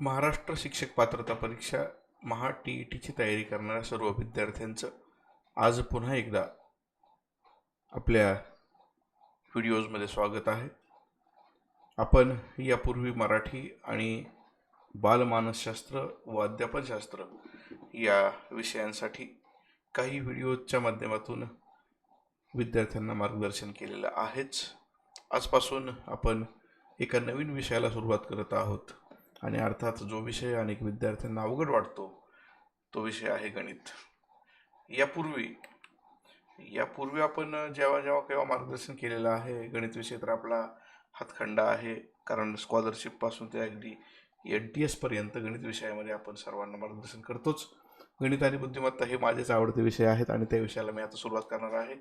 महाराष्ट्र शिक्षक पात्रता परीक्षा महा टी ई टीची तयारी करणाऱ्या सर्व विद्यार्थ्यांचं आज पुन्हा एकदा आपल्या व्हिडिओजमध्ये स्वागत आहे. आपण यापूर्वी मराठी आणि बालमानसशास्त्र व अध्यापनशास्त्र या विषयांसाठी काही व्हिडिओच्या माध्यमातून विद्यार्थ्यांना मार्गदर्शन केलेलं आहेच. आजपासून आपण एका नवीन विषयाला सुरुवात करत आहोत. आणि अर्थात जो विषय अनेक विद्यार्थ्यांना अवघड वाटतो तो विषय आहे गणित. यापूर्वी यापूर्वी आपण जेव्हा जेव्हा केव्हा मार्गदर्शन केलेलं आहे गणित विषय तर आपला हातखंडा आहे कारण स्कॉलरशिपपासून ते अगदी एन टी एसपर्यंत गणित विषयामध्ये आपण सर्वांना मार्गदर्शन करतोच. गणित आणि बुद्धिमत्ता हे माझेच आवडते विषय आहेत आणि त्या विषयाला मी आता सुरुवात करणार आहे.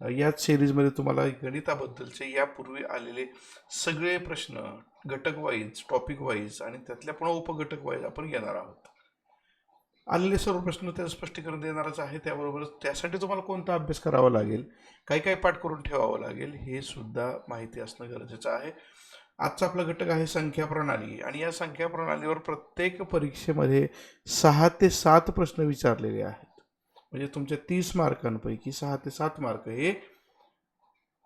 याच सिरीजमध्ये तुम्हाला गणिताबद्दलचे यापूर्वी आलेले सगळे प्रश्न घटक वाईज टॉपिक वाईज आणि त्यातल्या पुन्हा उपघटक वाईज आपण घेणार आहोत. आलेले सर्व प्रश्न त्याचं स्पष्टीकरण देणारच आहे त्याबरोबरच त्यासाठी तुम्हाला कोणता अभ्यास करावा लागेल काही काही पाठ करून ठेवावं लागेल हे सुद्धा माहिती असणं गरजेचं आहे. आजचा आपला घटक आहे संख्या प्रणाली आणि या संख्या प्रणालीवर प्रत्येक परीक्षेमध्ये सहा ते सात प्रश्न विचारलेले आहेत. म्हणजे तुमच्या तीस मार्कांपैकी सहा ते सात मार्क हे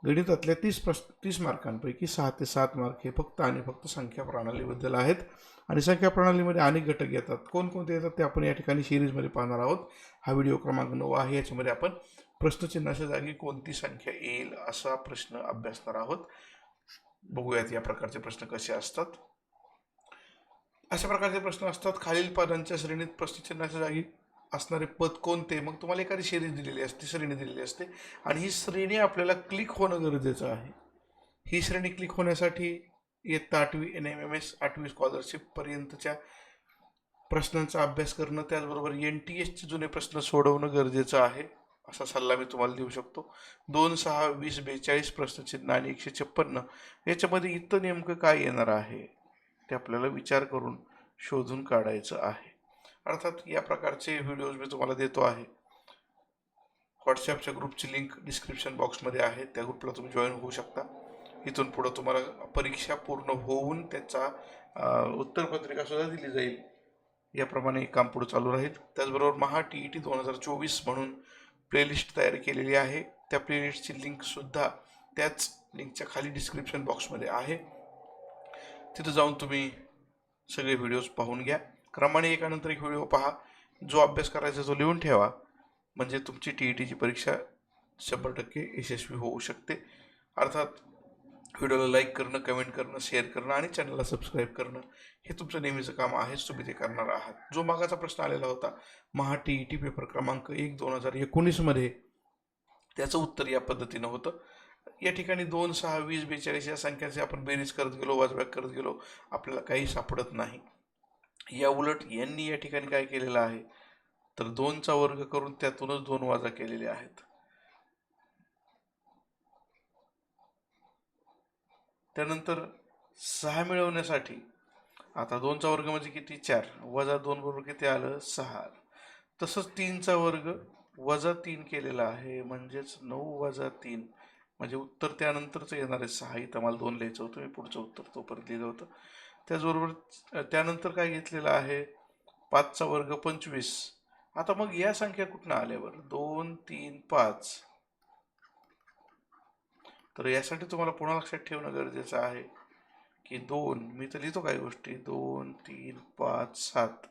गणितातल्या तीस प्रश तीस मार्कांपैकी सहा ते सात मार्क हे फक्त आणि फक्त संख्या प्रणालीबद्दल आहेत. आणि संख्या प्रणालीमध्ये अनेक घटक येतात. कोणकोणते येतात ते आपण या ठिकाणी सिरीजमध्ये पाहणार आहोत. हा व्हिडिओ क्रमांक नऊ आहे. याच्यामध्ये आपण प्रश्नचिन्हाच्या जागी कोणती संख्या येईल असा प्रश्न अभ्यासणार आहोत. बघूयात या प्रकारचे प्रश्न कसे असतात. अशा प्रकारचे प्रश्न असतात. खालील पदांच्या श्रेणीत प्रश्नचिन्हाच्या जागी असणारे पद कोणते? मग तुम्हाला एखादी श्रेणी दिलेली असते श्रेणी दिलेली असते. आणि ही श्रेणी आपल्याला क्लिक होणं गरजेचं आहे. ही श्रेणी क्लिक होण्यासाठी इयत्ता आठवी एन एम एम एस आठवी स्कॉलरशिपपर्यंतच्या प्रश्नांचा अभ्यास करणं त्याचबरोबर एन टी एसचे जुने प्रश्न सोडवणं गरजेचं आहे असा सल्ला मी तुम्हाला देऊ शकतो. दोन सहा वीस बेचाळीस प्रश्नचिन्ह आणि एकशे छप्पन्न याच्यामध्ये इथं नेमकं काय येणार आहे ते आपल्याला विचार करून शोधून काढायचं आहे. अर्थात या प्रकारचे व्हिडिओज मी तुम्हाला देतो आहे. व्हॉट्सॲपच्या ग्रुपची लिंक डिस्क्रिप्शन बॉक्समध्ये आहे. त्या ग्रुपला तुम्ही जॉईन होऊ शकता. इथून पुढं तुम्हाला परीक्षा पूर्ण होऊन त्याचा उत्तरपत्रिका सुद्धा दिली जाईल. याप्रमाणे काम पुढं चालू राहील. त्याचबरोबर महा टी ई टी दोन हजार चोवीस म्हणून प्लेलिस्ट तयार केलेली आहे. त्या प्लेलिस्टची लिंकसुद्धा त्याच लिंकच्या खाली डिस्क्रिप्शन बॉक्समध्ये आहे. तिथं जाऊन तुम्ही सगळे व्हिडिओज पाहून घ्या. क्रमाने एकानंतर एक व्हिडिओ पहा. जो अभ्यास करायचा तो लिहून ठेवा. म्हणजे तुमची टी ई टीची परीक्षा शंभर टक्के यशस्वी होऊ शकते. अर्थात व्हिडिओला लाईक करणं कमेंट करणं शेअर करणं आणि चॅनलला सबस्क्राईब करणं हे तुमचं नेहमीचं काम आहेच. तुम्ही ते करणार आहात. जो मागाचा प्रश्न आलेला होता Maha T E T paper क्रमांक एक दोन हजार एकोणीसमध्ये त्याचं उत्तर या पद्धतीनं होतं. या ठिकाणी दोन सहा वीस बेचाळीस या संख्याचे आपण बेरीज करत गेलो वाजव्याक करत गेलो. आपल्याला काही सापडत नाही. या उलट यांनी या ठिकाणी काय केलेलं आहे? तर दोनचा वर्ग करून त्यातूनच दोन वाजा केलेले आहेत. त्यानंतर सहा मिळवण्यासाठी आता दोनचा वर्ग म्हणजे किती? चार. वजा दोन बरोबर किती आलं? सहा. तसंच तीनचा वर्ग वजा तीन केलेला आहे म्हणजेच नऊ वजा तीन. म्हणजे उत्तर त्यानंतरचं येणार आहे. सहा इथं मला दोन लिहायचं होतं मी पुढचं उत्तर तोपर्यंत लिहिलं होतं. त्याचबरोबर त्यानंतर काय घेतलेलं आहे? पाचचा वर्ग पंचवीस. आता मग या संख्या कुठनं आल्यावर दोन तीन पाच. तर यासाठी तुम्हाला पुन्हा लक्षात ठेवणं गरजेचं आहे की दोन मी तर लिहितो काही गोष्टी. दोन तीन पाच सात.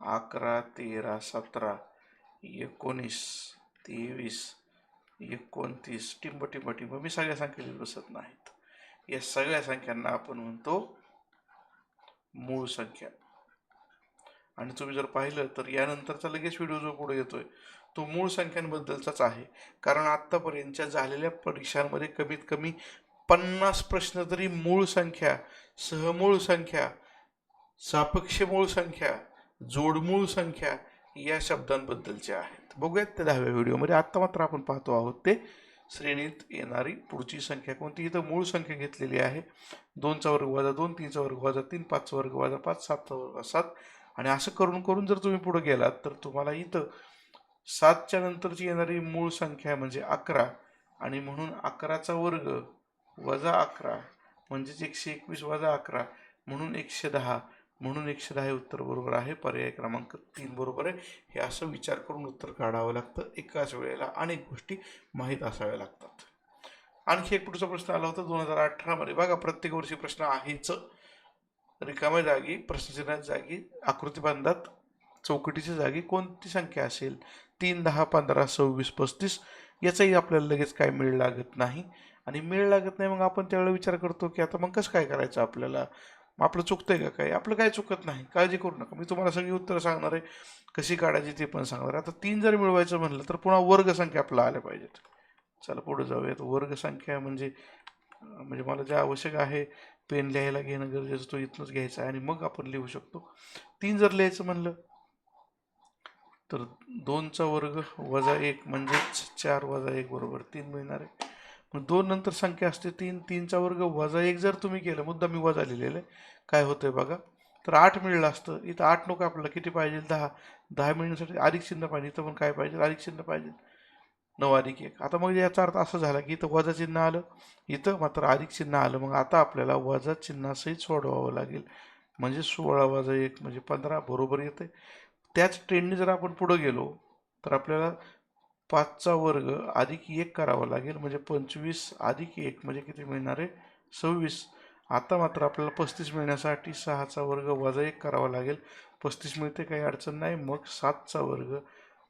अकरा तेरा सतरा. एकोणीस तेवीस एकोणतीस. टिंब टिंब टिंब. मी सगळ्या संख्या लिहित बसत नाहीत. या सगळ्या संख्यांना आपण म्हणतो मूळ संख्या. आणि तुम्ही जर पाहिलं तर यानंतरचा लगेच व्हिडिओ जो पुढे येतोय तो मूळ संख्यांबद्दलचाच आहे. कारण आत्तापर्यंतच्या झालेल्या परीक्षांमध्ये कमीत कमी पन्नास प्रश्न तरी मूळ संख्या सहमूळ संख्या सापेक्ष मूळ संख्या जोडमूळ संख्या या शब्दांबद्दलचे आहेत. बघूयात त्या दहाव्या व्हिडिओमध्ये आत्ता मात्र आपण पाहतो आहोत ते श्रेणीत येणारी पुढची संख्या कोणती? इथं मूळ संख्या घेतलेली आहे. दोनचा वर्ग वाजा दोन तीनचा वर्ग वाजा तीन पाचचा वर्ग वाजा पाच सातचा वर्ग सात. आणि असं करून करून जर तुम्ही पुढे गेलात तर तुम्हाला इथं सातच्या नंतरची येणारी मूळ संख्या म्हणजे अकरा. आणि म्हणून अकराचा वर्ग वजा अकरा म्हणजेच एकशे एकवीस वजा अकरा म्हणून एकशे दहा. म्हणून एकशे दहा हे उत्तर बरोबर आहे. पर्याय क्रमांक तीन बरोबर आहे. हे असं विचार करून उत्तर काढावं लागतं. एकाच वेळेला अनेक गोष्टी माहीत असाव्या लागतात. आणखी एक पुढचा प्रश्न आला होता दोन हजार अठरामध्ये बघा प्रत्येक वर्षी प्रश्न आहेच. रिकाम्या जागी प्रश्नचिन्हात जागी आकृतीबंधात चौकटीच्या जागी कोणती संख्या असेल? तीन दहा पंधरा सव्वीस पस्तीस याचाही आपल्याला लगेच काय मिळ लागत नाही. आणि मिळ लागत नाही मग आपण त्यावेळेला विचार करतो की आता मग कसं काय करायचं आपल्याला? मग आपलं चुकतंय का काय आपलं काय चुकत नाही. काळजी करू नका. मी तुम्हाला सगळी उत्तरं सांगणार आहे. कशी काढायची ते पण सांगणार आहे. आता तीन जर मिळवायचं म्हणलं तर पुन्हा वर्गसंख्या आपला आपल्याला आल्या पाहिजेत. चला पुढे जाऊयात. वर्गसंख्या म्हणजे म्हणजे मला जे आवश्यक आहे पेन लिहायला घेणं गरजेचं तो इथनंच घ्यायचा आहे आणि मग आपण लिहू शकतो. तीन जर लिहायचं म्हणलं तर दोनचा वर्ग वजा एक म्हणजेच चार वजा एक बरोबर तीन मिळणार आहे. मग दोन नंतर संख्या असते तीन तीनचा वर्ग वजा एक जर तुम्ही केलं मुद्दा मी वजा लिहिलेलं आहे. काय होतंय बघा? तर आठ मिळलं असतं. इथं आठ नको आपल्याला. किती पाहिजे? दहा. दहा मिळण्यासाठी अधिक चिन्ह पाहिजे. इथं पण काय पाहिजे? अधिक चिन्ह पाहिजे. नऊ अधिक एक. आता मग याचा अर्थ असं झाला की इथं वजा चिन्ह आलं. इथं मात्र अधिक चिन्ह आलं. मग आता आपल्याला वजा चिन्हासहित सोडवावं लागेल. म्हणजे सोळा वजा एक म्हणजे पंधरा बरोबर येते त्याच ट्रेंडने जर आपण पुढं गेलो तर आपल्याला पाचचा वर्ग अधिक एक करावा लागेल म्हणजे पंचवीस अधिक एक म्हणजे किती मिळणार आहे? सव्वीस. आता मात्र आपल्याला पस्तीस मिळण्यासाठी सहाचा वर्ग वजा एक करावा लागेल. पस्तीस मिळते काही अडचण नाही. मग सातचा वर्ग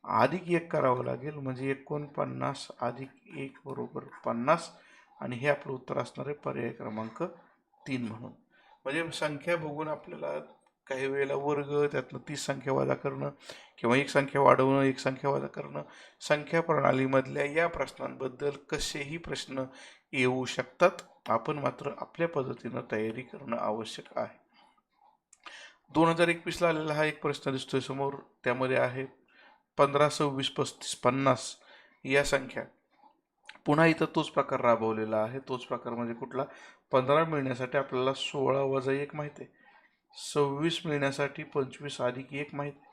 अधिक एक करावा लागेल म्हणजे एकोणपन्नास अधिक एक बरोबर पन्नास. आणि हे आपलं उत्तर असणार आहे पर्याय क्रमांक तीन म्हणून. म्हणजे संख्या बघून आपल्याला काही वेळेला वर्ग त्यातनं तीस संख्या वाजा करणं किंवा एक संख्या वाढवणं एक संख्या वाजा करणं संख्या प्रणालीमधल्या या प्रश्नांबद्दल कसेही प्रश्न येऊ शकतात आपण मात्र आपल्या पद्धतीनं तयारी करणं आवश्यक आहे. दोन हजार एकवीसला आलेला हा एक प्रश्न दिसतोय समोर त्यामध्ये आहे पंधरा सव्वीस पस्तीस पन्नास या संख्या. पुन्हा इथं तोच प्रकार राबवलेला आहे. तोच प्रकार म्हणजे कुठला? पंधरा मिळण्यासाठी आपल्याला सोळा वजा एक माहिती आहे. सव्वीस मिळण्यासाठी पंचवीस अधिक एक माहिती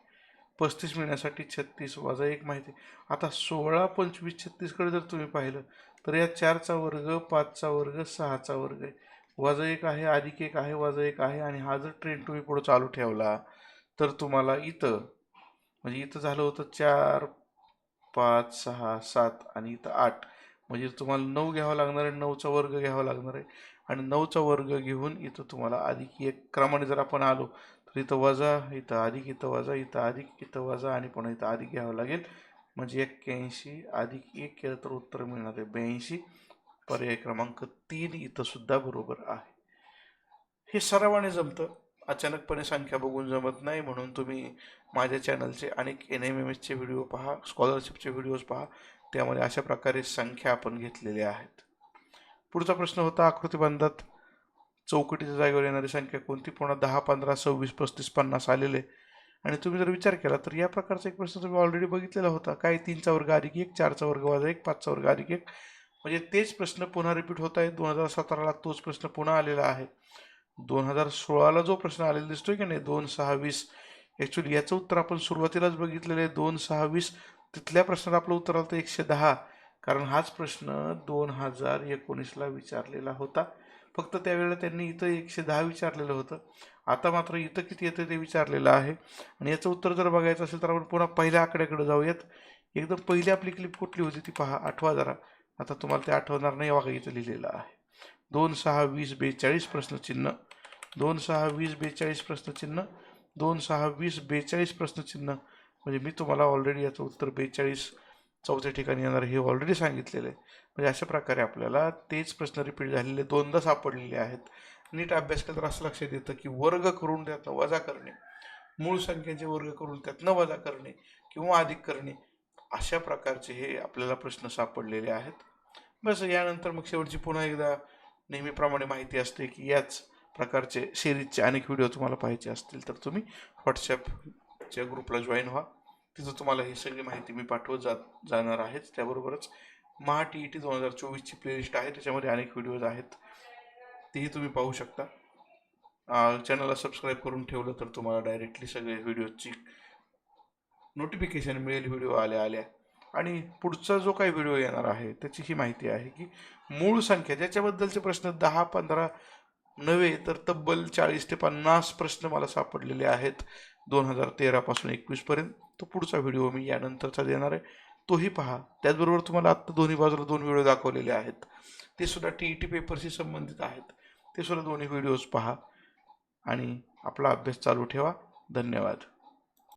पस्तीस मिळण्यासाठी छत्तीस वजा एक माहिती. आहे आता सोळा पंचवीस छत्तीसकडे जर तुम्ही पाहिलं तर या चारचा वर्ग पाचचा वर्ग सहाचा वर्ग आहे. वजा एक आहे अधिक एक आहे वजा एक आहे आणि हा जर ट्रेंड तुम्ही पुढं चालू ठेवला तर तुम्हाला इथं म्हणजे इथं झालं होतं चार पाच सहा सात आणि इथं आठ. म्हणजे तुम्हाला नऊ घ्यावं लागणार आहे नऊचा वर्ग घ्यावा लागणार आहे. आणि नऊचा वर्ग घेऊन इथं तुम्हाला अधिक एक क्रमाने जर आपण आलो तर इथं वजा इथं अधिक इथं वजा इथं अधिक इथं वजा आणि पुन्हा इथं अधिक घ्यावं लागेल. म्हणजे एक्क्याऐंशी अधिक एक केलं तर उत्तर मिळणार आहे ब्याऐंशी. पर्याय क्रमांक तीन इथं सुद्धा बरोबर आहे. हे सरावाने जमतं. अचानकपणे संख्या बघून जमत नाही म्हणून तुम्ही माझ्या चॅनलचे अनेक एन एम एम एसचे व्हिडिओ पहा स्कॉलरशिपचे व्हिडिओज पहा. त्यामध्ये अशा प्रकारे संख्या आपण घेतलेल्या आहेत. पुढचा प्रश्न होता आकृतीबंधात चौकटीच्या जागेवर येणारी संख्या कोणती? पुन्हा दहा पंधरा सव्वीस पस्तीस पन्नास आलेले. आणि तुम्ही जर विचार केला तर या प्रकारचा एक प्रश्न तुम्ही ऑलरेडी बघितलेला होता. काय तीनचा वर्ग अधिक एक चारचा वर्ग वाजा एक पाचचा वर्ग अधिक एक? म्हणजे तेच प्रश्न पुन्हा रिपीट होत आहे दोन हजार सतराला तोच प्रश्न पुन्हा आलेला आहे. दोन हजार सोळाला जो प्रश्न आलेला दिसतोय की नाही? दोन सहा वीस. ॲक्च्युली याचं उत्तर आपण सुरुवातीलाच बघितलेलं आहे. दोन सहा वीस. तिथल्या प्रश्नात आपलं उत्तर आलं तर एकशे दहा. कारण हाच प्रश्न दोन हजार एकोणीसला विचारलेला होता. फक्त त्यावेळेला त्यांनी इथं एकशे दहा विचारलेलं होतं. आता मात्र इथं किती येतं ते विचारलेलं आहे. आणि याचं उत्तर जर बघायचं असेल तर आपण पुन्हा पहिल्या आकड्याकडे जाऊयात. एकदम पहिली आपली क्लिप कुठली होती ती पहा. आठवा जरा. आता तुम्हाला ते आठवणार नाही. वागा इथं लिहिलेलं आहे. दोन सहा वीस बेचाळीस प्रश्नचिन्ह दोन सहा वीस बेचाळीस प्रश्नचिन्ह दोन सहा वीस बेचाळीस प्रश्नचिन्ह म्हणजे मी तुम्हाला ऑलरेडी याचं उत्तर बेचाळीस चौथ्या ठिकाणी येणार हे ऑलरेडी सांगितलेलं आहे. म्हणजे अशा प्रकारे आपल्याला तेच प्रश्न रिपीट झालेले दोनदा सापडलेले आहेत. नीट अभ्यास केला तर असं लक्षात येतं की वर्ग करून त्यातनं वजा करणे मूळ संख्येचे वर्ग करून त्यातनं वजा करणे किंवा अधिक करणे अशा प्रकारचे हे आपल्याला प्रश्न सापडलेले आहेत. बस यानंतर मग शेवटची पुन्हा एकदा नेहमीप्रमाणे माहिती असते की याच प्रकारचे सिरीजचे अनेक व्हिडिओ तुम्हाला पाहायचे असतील तर तुम्ही व्हॉट्सॲपच्या ग्रुपला जॉईन व्हा. तिथं तुम्हाला ही सगळी माहिती मी पाठवत जा जाणार आहेच. त्याबरोबरच महा टी ई टी दोन हजार चोवीसची प्लेलिस्ट आहे. त्याच्यामध्ये अनेक व्हिडिओज आहेत. तेही तुम्ही पाहू शकता. चॅनलला सबस्क्राईब करून ठेवलं तर तुम्हाला डायरेक्टली सगळे व्हिडिओची नोटिफिकेशन मिळेल व्हिडिओ आल्या आल्या. आणि पुढचा जो काही व्हिडिओ येणार आहे त्याची ही माहिती आहे की मूळ संख्या ज्याच्याबद्दलचे प्रश्न दहा पंधरा नव्हे तर तब्बल चाळीस ते पन्नास प्रश्न मला सापडलेले आहेत. दोन हजार तेरापासून एकवीसपर्यंत तो पुढचा व्हिडिओ मी यानंतरचा देणार आहे. तोही पहा. त्याचबरोबर तुम्हाला आत्ता दोन्ही बाजूला दोन व्हिडिओ दाखवलेले आहेत. ते सुद्धा टी ई टी पेपरशी संबंधित आहेत. ते सुद्धा दोन्ही व्हिडिओज पहा. आणि आपला अभ्यास चालू ठेवा. धन्यवाद.